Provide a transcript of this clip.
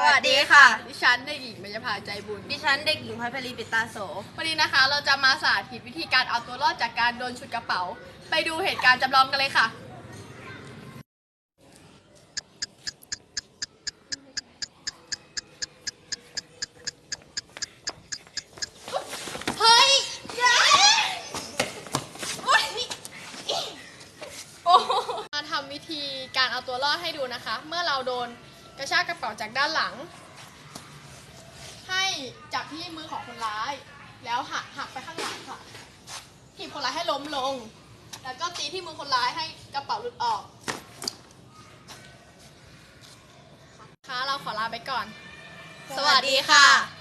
สวัสดีค่ะ ดิฉันเด็กหญิงเบญจภาใจบุญ ดิฉันเด็กหญิงพัชรีปิตาโส วันนี้นะคะ เราจะมาสาธิตวิธีการเอาตัวรอดจากการโดนฉุดกระเป๋า ไปดูเหตุการณ์จำลองกันเลยค่ะ เฮ้ยโอ้โหมาทำวิธีการเอาตัวรอดให้ดูนะคะ เมื่อเราโดน กระชากกระเป๋าจากด้านหลัง ให้จับที่มือของคนร้าย แล้วหักหักไปข้างหลังค่ะถีบคนร้ายให้ล้มลง แล้วก็ตีที่มือคนร้ายให้กระเป๋าหลุดออกค่ะเราขอลาไปก่อน สวัสดีค่ะ